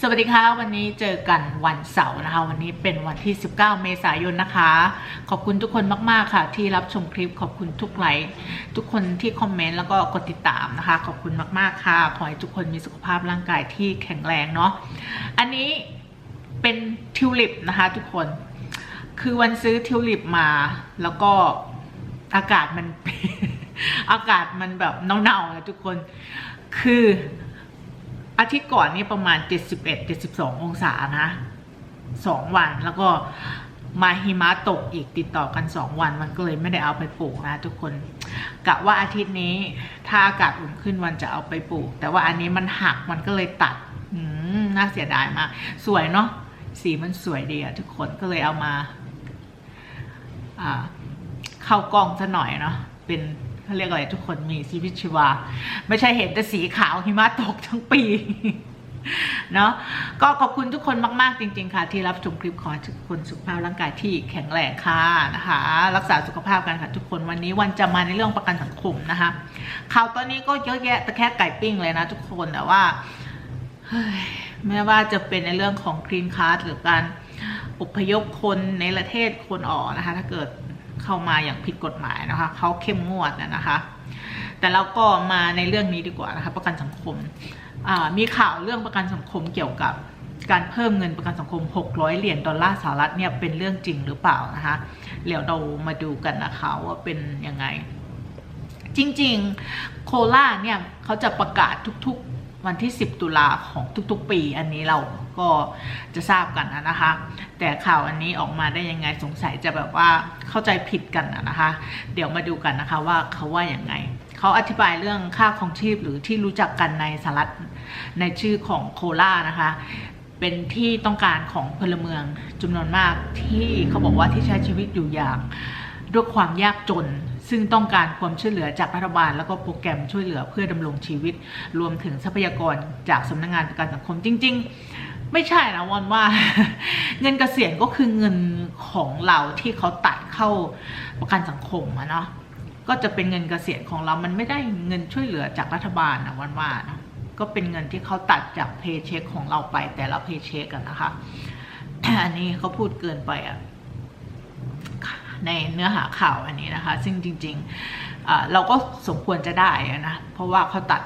สวัสดีค่ะ วันนี้เจอกันวันเสาร์นะคะ วันนี้เป็นวันที่ 19 เมษายนนะคะ ขอบคุณทุกคนมากๆค่ะ ที่รับชมคลิปขอบคุณทุกไลค์ทุกคนที่คอมเมนต์แล้วก็กดติดตามนะคะ ขอบคุณมากๆค่ะ ขอให้ทุกคนมีสุขภาพร่างกายที่แข็งแรงเนาะอันนี้เป็นทิวลิปนะคะ ทุกคน คือวันซื้อทิวลิปมาแล้วก็อากาศมัน อากาศมันแบบหนาวๆนะทุกคน คือ อาทิตย์ก่อนนี่ประมาณ 71 72 องศานะสองวันแล้วก็มาหิมะตกอีกติดต่อกัน 2 วันมันก็เลยไม่ได้เอาไปปลูกนะทุกคนกะว่าอาทิตย์นี้ถ้าอากาศอุ่นขึ้นวันจะเอาไปปลูก แต่ว่าอันนี้มันหักมันก็เลยตัดน่าเสียดายมาก สวยเนาะสีมันสวยดีอะทุกคนก็เลยเอามาอ่าเข้ากล้องซะหน่อยเนาะเป็น เขาเรียกอะไรทุกคนมีชีวิตชีวา ไม่ใช่เห็นแต่สีขาวหิมะตกทั้งปีเนาะก็ขอบคุณทุกคนมาก ๆ จริง ๆ ค่ะ ที่รับชมคลิปขอทุกคนสุขภาพร่างกายที่แข็งแรงค่ะนะคะ รักษาสุขภาพกันค่ะทุกคนวันนี้วันจะมาในเรื่องประกันสังคมนะคะข่าวตอนนี้ก็เยอะแยะแต่แค่ไก่ปิ้งเลยนะทุกคนแต่ว่าเฮ้ยไม่ว่าจะเป็นในเรื่องของคลีนคาร์ดหรือการอพยพคนในประเทศคนออกนะคะ ถ้าเกิด เข้ามาอย่างผิดกฎหมายนะคะเขาเข้มงวดนะนะคะ แต่เราก็มาในเรื่องนี้ดีกว่านะคะประกันสังคมมีข่าวเรื่องประกันสังคมเกี่ยวกับการเพิ่มเงินประกันสังคม 600 เหรียญดอลลาร์สหรัฐเนี่ยเป็นเรื่องจริงหรือเปล่านะคะเดี๋ยวเรามาดูกันนะคะว่าเป็นยังไง จริงๆโคราเนี่ยเขาจะประกาศทุกๆวันที่ 10 ตุลาของทุกๆ ปี อันนี้เรา ก็จะทราบกันนะนะคะ แต่ข่าวอันนี้ออกมาได้ยังไงสงสัยจะแบบว่าเข้าใจผิดกันนะนะคะ เดี๋ยวมาดูกันนะคะว่าเขาว่าอย่างไงเขาอธิบายเรื่องค่าครองชีพหรือที่รู้จักกันในสหรัฐในชื่อของโครานะคะเป็นที่ต้องการของพลเมืองจำนวนมากที่เขาบอกว่าที่ใช้ชีวิตอยู่อย่างด้วยความยากจนซึ่งต้องการความช่วยเหลือจากรัฐบาล แล้วก็โปรแกรมช่วยเหลือเพื่อดำรงชีวิต รวมถึงทรัพยากรจากสำนักงานประกันสังคมจริง ๆ ไม่ใช่นะวันว่า เงินเกษียณก็คือเงินของเราที่เขาตัดเข้าประกันสังคมอะเนาะก็จะเป็นเงินเกษียณของเรา มันไม่ได้เงินช่วยเหลือจากรัฐบาลนะวันว่านะก็เป็นเงินที่เขาตัดจากเพย์เช็คของเราไปแต่ละเพย์เช็คกันนะคะอันนี้เขาพูดเกินไปอะในเนื้อหาข่าวอันนี้นะคะ ซึ่งจริงๆเราก็สมควรจะได้นะ เพราะว่าเขาตัด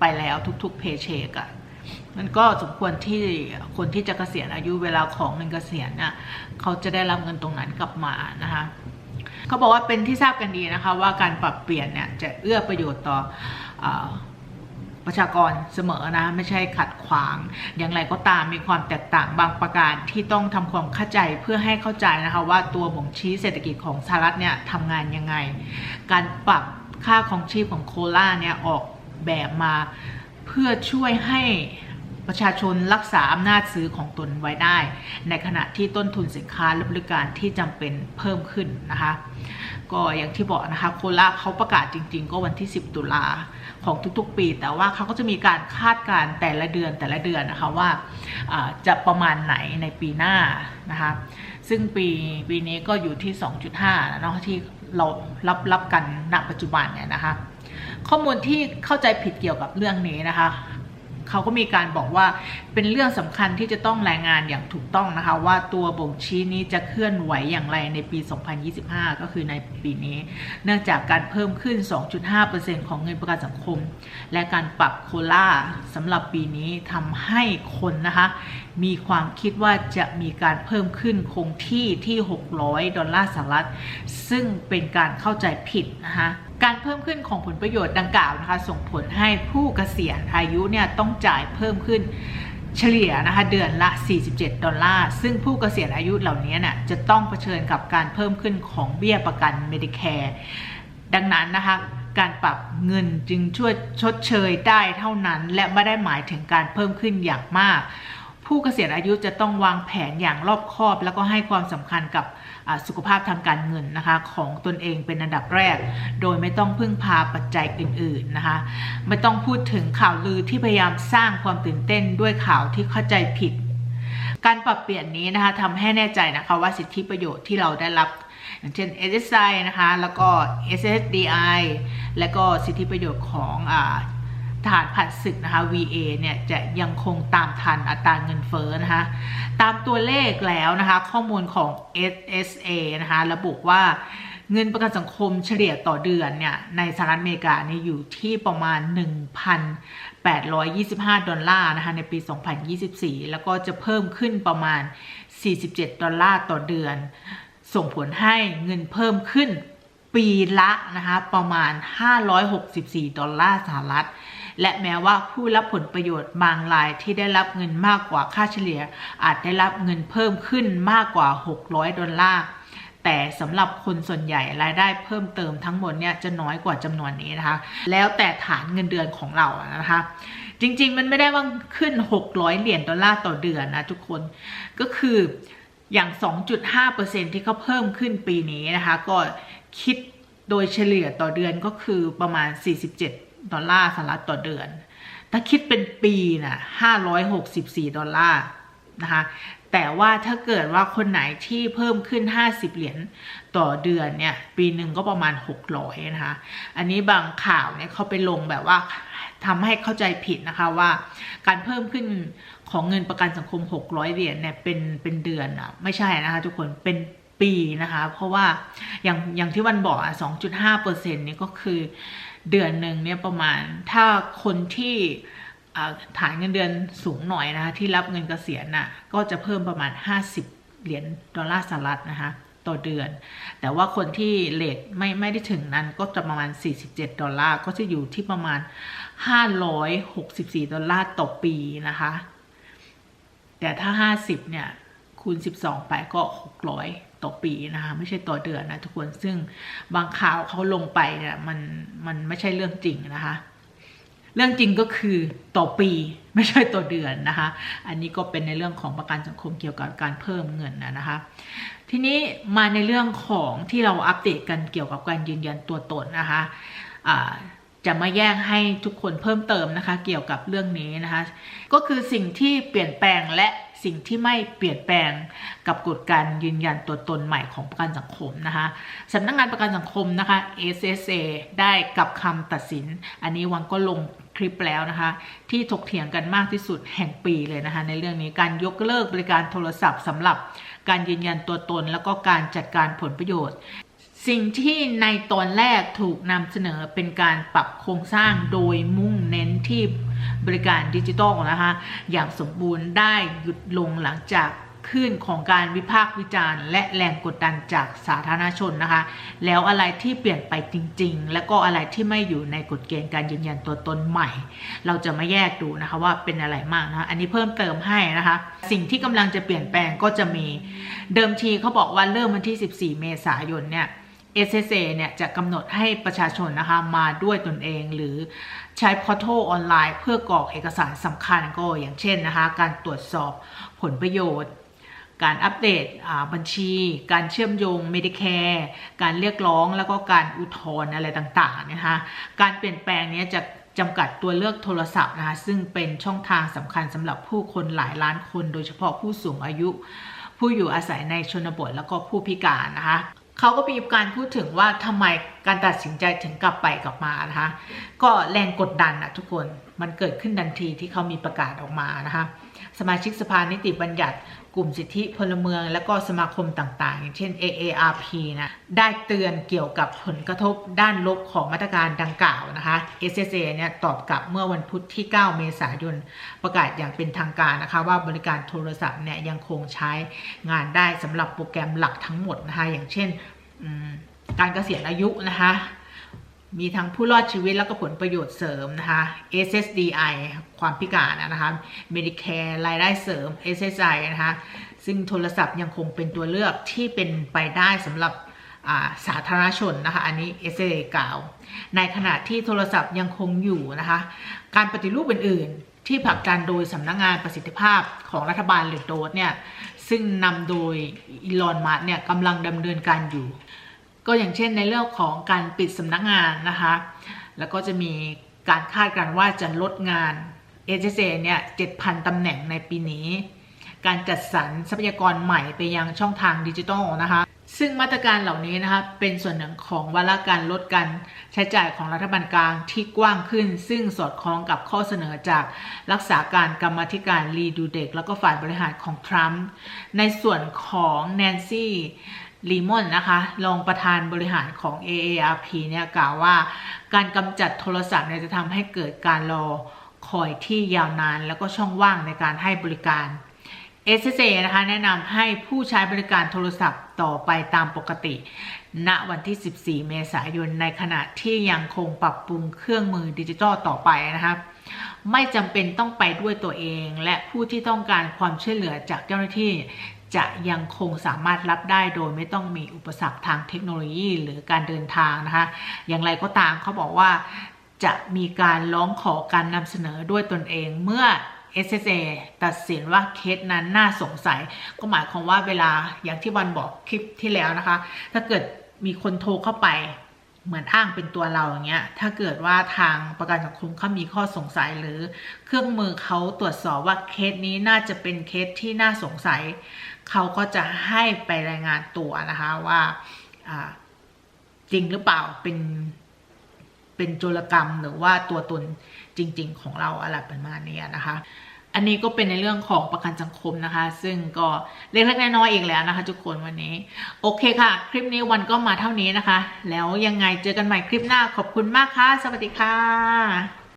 ไปแล้วทุกๆเพย์เชกอะ มันก็สมควรที่คนที่จะเกษียณอายุเวลาของเงินเกษียณน่ะเขาจะได้รับเงินตรงนั้นกลับมานะคะเขาบอกว่าเป็นที่ทราบกันดีนะคะ ว่าการปรับเปลี่ยนเนี่ยจะเอื้อประโยชน์ต่ออประชากรเสมอนะไม่ใช่ขัดขวาง อย่างไรก็ตามมีความแตกต่างบางประการที่ต้องทำความเข้าใจเพื่อให้เข้าใจนะคะว่าตัวบ่งชี้เศรษฐกิจของสหรัฐเนี่ยทำงานยังไง การปรับค่าของชีพของโคลาเนี่ยออกแบบมา เพื่อช่วยให้ประชาชนรักษาอำนาจซื้อของตนไว้ได้ ในขณะที่ต้นทุนสินค้าและบริการที่จำเป็นเพิ่มขึ้นนะคะ ก็อย่างที่บอกนะคะโคราเขาประกาศจริง ๆ ก็วันที่ 10 ตุลาของทุกๆ ปี แต่ว่าเขาก็จะมีการคาดการณ์แต่ละเดือนแต่ละเดือนนะคะว่าอ่าจะประมาณไหนในปีหน้านะคะซึ่งปีปีนี้ก็อยู่ที่ 2.5นะเนาะที่เรารับรับกันณปัจจุบันเนี่ยนะคะ ข้อมูลที่เข้าใจผิดเกี่ยวกับเรื่องนี้นะคะเขาก็มีการบอกว่าเป็นเรื่องสำคัญที่จะต้องรายงานอย่างถูกต้องนะคะ ว่าตัวบ่งชี้นี้จะเคลื่อนไหวอย่างไรในปี 2025 ก็คือในปีนี้ เนื่องจากการเพิ่มขึ้น 2.5%ของเงินประกันสังคม และการปรับโคล่าสำหรับปีนี้ทำให้คนนะคะ มีความคิดว่าจะมีการเพิ่มขึ้นคงที่ที่ 600 ดอลลาร์สหรัฐ ซึ่งเป็นการเข้าใจผิดนะคะ การเพิ่มขึ้นของผลประโยชน์ดังกล่าวนะคะ ส่งผลให้ผู้เกษียณอายุเนี่ยต้องจ่ายเพิ่มขึ้นเฉลี่ยนะคะเดือนละ 47 ดอลลาร์ ซึ่งผู้เกษียณอายุเหล่านี้เนี่ยจะต้องเผชิญกับการเพิ่มขึ้นของเบี้ยประกัน Medicare ดังนั้นนะคะการปรับเงินจึงช่วยชดเชยได้เท่านั้น และไม่ได้หมายถึงการเพิ่มขึ้นอย่างมาก ผู้เกษียณอายุจะต้องวางแผนอย่างรอบคอบ แล้วก็ให้ความสำคัญกับ สุขภาพทางการเงินนะคะของตนเองเป็นอันดับแรก โดยไม่ต้องพึ่งพาปัจจัยอื่นๆนะคะไม่ต้องพูดถึงข่าวลือที่พยายามสร้างความตื่นเต้นด้วยข่าวที่เข้าใจผิด การปรับเปลี่ยนนี้นะคะทำให้แน่ใจนะคะว่าสิทธิประโยชน์ที่เราได้รับอย่างเช่น SSI นะคะแล้วก็ SSDI และก็สิทธิประโยชน์ของอ ฐานผ่านศึกนะคะ VA เนี่ยจะยังคงตามทันอัตราเงินเฟ้อนะคะตามตัวเลขแล้วนะคะข้อมูลของ SSA นะคะระบุว่าเงินประกันสังคมเฉลี่ยต่อเดือนเนี่ยในสหรัฐอเมริกาเนี่ยอยู่ที่ประมาณ 1,825 ดอลลาร์นะคะในปี 2024 แล้วก็จะเพิ่มขึ้นประมาณ 47 ดอลลาร์ต่อเดือน ส่งผลให้เงินเพิ่มขึ้นปีละนะคะประมาณ 564 ดอลลาร์สหรัฐ และแม้ว่าผู้รับผลประโยชน์บางรายที่ได้รับเงินมากกว่าค่าเฉลี่ย อาจได้รับเงินเพิ่มขึ้นมากกว่า 600 ดอลลาร์แต่สำหรับคนส่วนใหญ่รายได้เพิ่มเติมทั้งหมดเนี่ยจะน้อยกว่าจำนวนนี้นะคะ แล้วแต่ฐานเงินเดือนของเรานะคะ จริงๆมันไม่ได้ว่าขึ้น 600 เหรียญดอลลาร์ต่อเดือนนะทุกคนก็คืออย่าง 2.5%ที่เขาเพิ่มขึ้นปีนี้นะคะ ก็คิดโดยเฉลี่ยต่อเดือนก็คือประมาณ 47 ดอลลาร์สหรัฐต่อเดือน ถ้าคิดเป็นปีนะ564 ดอลลาร์นะคะแต่ว่าถ้าเกิดว่าคนไหนที่เพิ่มขึ้น 50 เหรียญต่อเดือนเนี่ย ปีหนึ่งก็ประมาณ 600 นะคะ อันนี้บางข่าวเนี่ยเขาไปลงแบบว่าทำให้เข้าใจผิดนะคะว่า การเพิ่มขึ้นของเงินประกันสังคม 600 เหรียญเนี่ยเป็นเป็นเดือนอะไม่ใช่นะคะทุกคนเป็นปีนะคะ เพราะว่าอย่างอย่างที่วันบอกอะ2.5เปอร์เซ็นต์นี่ก็คือ เดือนหนึ่งเนี่ยประมาณถ้าคนที่ฐานเงินเดือนสูงหน่อยนะคะที่รับเงินเกษียณน่ะก็จะเพิ่มประมาณ 50 เหรียญดอลลาร์สหรัฐนะคะต่อเดือน แต่ว่าคนที่เลทไม่ไม่ได้ถึงนั้นก็จะประมาณ 47 ดอลลาร์ก็จะอยู่ที่ประมาณ 564 ดอลลาร์ต่อปีนะคะ แต่ถ้า 50 เนี่ย คูณ 12 ไปก็ 600 ต่อปีนะคะไม่ใช่ต่อเดือนนะทุกคนซึ่งบางข่าวเขาลงไปเนี่ยมันมันไม่ใช่เรื่องจริงนะคะ เรื่องจริงก็คือต่อปีไม่ใช่ต่อเดือนนะคะ อันนี้ก็เป็นในเรื่องของประกันสังคมเกี่ยวกับการเพิ่มเงินนะคะ ทีนี้มาในเรื่องของที่เราอัปเดตกันเกี่ยวกับการยืนยันตัวตนนะคะะ จะมาแยกให้ทุกคนเพิ่มเติมนะคะ เกี่ยวกับเรื่องนี้นะคะ ก็คือสิ่งที่เปลี่ยนแปลงและสิ่งที่ไม่เปลี่ยนแปลงกับกฎการยืนยันตัวตนใหม่ของประกันสังคมนะคะสำนักงงานประกันสังคมนะคะ SSA ได้กับคำตัดสิน อันนี้วังก็ลงคลิปแล้วนะคะ ที่ถกเถียงกันมากที่สุดแห่งปีเลยนะคะ ในเรื่องนี้การยกเลิกบริการโทรศัพท์สำหรับการยืนยันตัวตน แล้วก็การจัดการผลประโยชน์ สิ่งที่ในตอนแรกถูกนำเสนอเป็นการปรับโครงสร้างโดยมุ่งเน้นที่บริการดิจิทัลนะคะอย่างสมบูรณ์ได้หยุดลงหลังจากขึ้นของการวิพากษ์วิจารณ์ และแรงกดดันจากสาธารณชนนะคะ แล้วอะไรที่เปลี่ยนไปจริง ๆ และก็อะไรที่ไม่อยู่ในกฎเกณฑ์การยืนยันตัวตนใหม่ เราจะมาแยกดูนะคะว่าเป็นอะไรมากนะคะอันนี้เพิ่มเติมให้นะคะ สิ่งที่กำลังจะเปลี่ยนแปลงก็จะมีเดิมทีเขาบอกว่าเริ่มวันที่ 14 เมษายนเนี่ย SSA เนี่ยจะกำหนดให้ประชาชนนะคะมาด้วยตนเองหรือใช้พอร์ทัลออนไลน์ เพื่อกรอกเอกสารสำคัญก็อย่างเช่นนะคะการตรวจสอบผลประโยชน์ การอัปเดตบัญชี การเชื่อมโยง Medicare การเรียกร้องแล้วก็การอุทธรณ์อะไรต่างๆนะคะการเปลี่ยนแปลงนี้จะจำกัดตัวเลือกโทรศัพท์นะคะซึ่งเป็นช่องทางสำคัญสำหรับผู้คนหลายล้านคน โดยเฉพาะผู้สูงอายุ ผู้อยู่อาศัยในชนบทแล้วก็ผู้พิการนะคะ เขาก็มีการพูดถึงว่าทำไมการตัดสินใจถึงกลับไปกลับมานะคะก็แรงกดดันนะทุกคนมันเกิดขึ้นทันทีที่เขามีประกาศออกมานะคะ สมาชิกสภานิติบัญญัติ กลุ่มสิทธิพลเมือง และก็สมาคมต่างๆ อย่างเช่น AARP นะได้เตือนเกี่ยวกับผลกระทบด้านลบของมาตรการดังกล่าวนะคะ SSA เนี่ยตอบกลับเมื่อวันพุธที่ 9 เมษายน ประกาศอย่างเป็นทางการนะคะว่าบริการโทรศัพท์เนี่ยยังคงใช้งานได้สำหรับโปรแกรมหลักทั้งหมดนะคะอย่างเช่นการเกษียณอายุนะคะ มีทั้งผู้รอดชีวิตแล้วก็ผลประโยชน์เสริมนะคะ SSDI ความพิการนะคะ Medicare รายได้เสริม SSI นะคะซึ่งโทรศัพท์ยังคงเป็นตัวเลือกที่เป็นไปได้สำหรับสาธารณชนนะคะ อันนี้ SSA กล่าว ในขณะที่โทรศัพท์ยังคงอยู่นะคะ การปฏิรูปอื่นๆ ที่ผลักดันโดยสำนักงงานประสิทธิภาพของรัฐบาลหรือโดสเนี่ยซึ่งนำโดยอีลอนมัสเนี่ยกำลังดำเนินการอยู่ ก็อย่างเช่นในเรื่องของการปิดสำนักงานนะคะ แล้วก็จะมีการคาดการว่าจะลดงานเอเจเเนี่ย7,000ตำแหน่งในปีนี้ การจัดสรรทรัพยากรใหม่ไปยังช่องทางดิจิทัลนะคะ ซึ่งมาตรการเหล่านี้นะคะเป็นส่วนหนึ่งของวาระการลดการใช้จ่ายของรัฐบาลกลางที่กว้างขึ้น ซึ่งสอดคล้องกับข้อเสนอจากรักษาการกรรมธิการลีดูเด็ก แล้วก็ฝ่ายบริหารของทรัมป์ในส่วนของแนนซี่ ลีมอนนะคะรองประธานบริหารของ AARP เนี่ยกล่าวว่า การกำจัดโทรศัพท์เนี่ยจะทำให้เกิดการรอคอยที่ยาวนาน แล้วก็ช่องว่างในการให้บริการ SSA นะคะแนะนำให้ผู้ใช้บริการโทรศัพท์ต่อไปตามปกติ ณวันที่ 14 เมษายน ในขณะที่ยังคงปรับปรุงเครื่องมือดิจิทัลต่อไปนะครับไม่จำเป็นต้องไปด้วยตัวเอง และผู้ที่ต้องการความช่วยเหลือจากเจ้าหน้าที่ จะยังคงสามารถรับได้โดยไม่ต้องมีอุปสรรคทางเทคโนโลยีหรือการเดินทางนะคะอย่างไรก็ตามเขาบอกว่าจะมีการร้องขอการนำเสนอด้วยตนเองเมื่อ SSA ตัดสินว่าเคสนั้นน่าสงสัย ก็หมายความว่าเวลาอย่างที่วันบอกคลิปที่แล้วนะคะ ถ้าเกิดมีคนโทรเข้าไปเหมือนอ้างเป็นตัวเราอย่างเงี้ย ถ้าเกิดว่าทางประกันสังคมเขามีข้อสงสัยหรือ เครื่องมือเขาตรวจสอบว่าเคสนี้น่าจะเป็นเคสที่น่าสงสัย เขาก็จะให้ไปรายงานตัวนะคะว่าจริงหรือเปล่าเป็นเป็นโจรกรรมหรือว่าตัวตนจริง ๆ ของเราอะไรประมาณนี้นะคะ อันนี้ก็เป็นในเรื่องของประกันสังคมนะคะ ซึ่งก็เล็กๆน้อยๆอีกแล้วนะคะ ทุกคนวันนี้ โอเคค่ะ คลิปนี้วันก็มาเท่านี้นะคะ แล้วยังไงเจอกันใหม่คลิปหน้าขอบคุณมากค่ะ สวัสดีค่ะ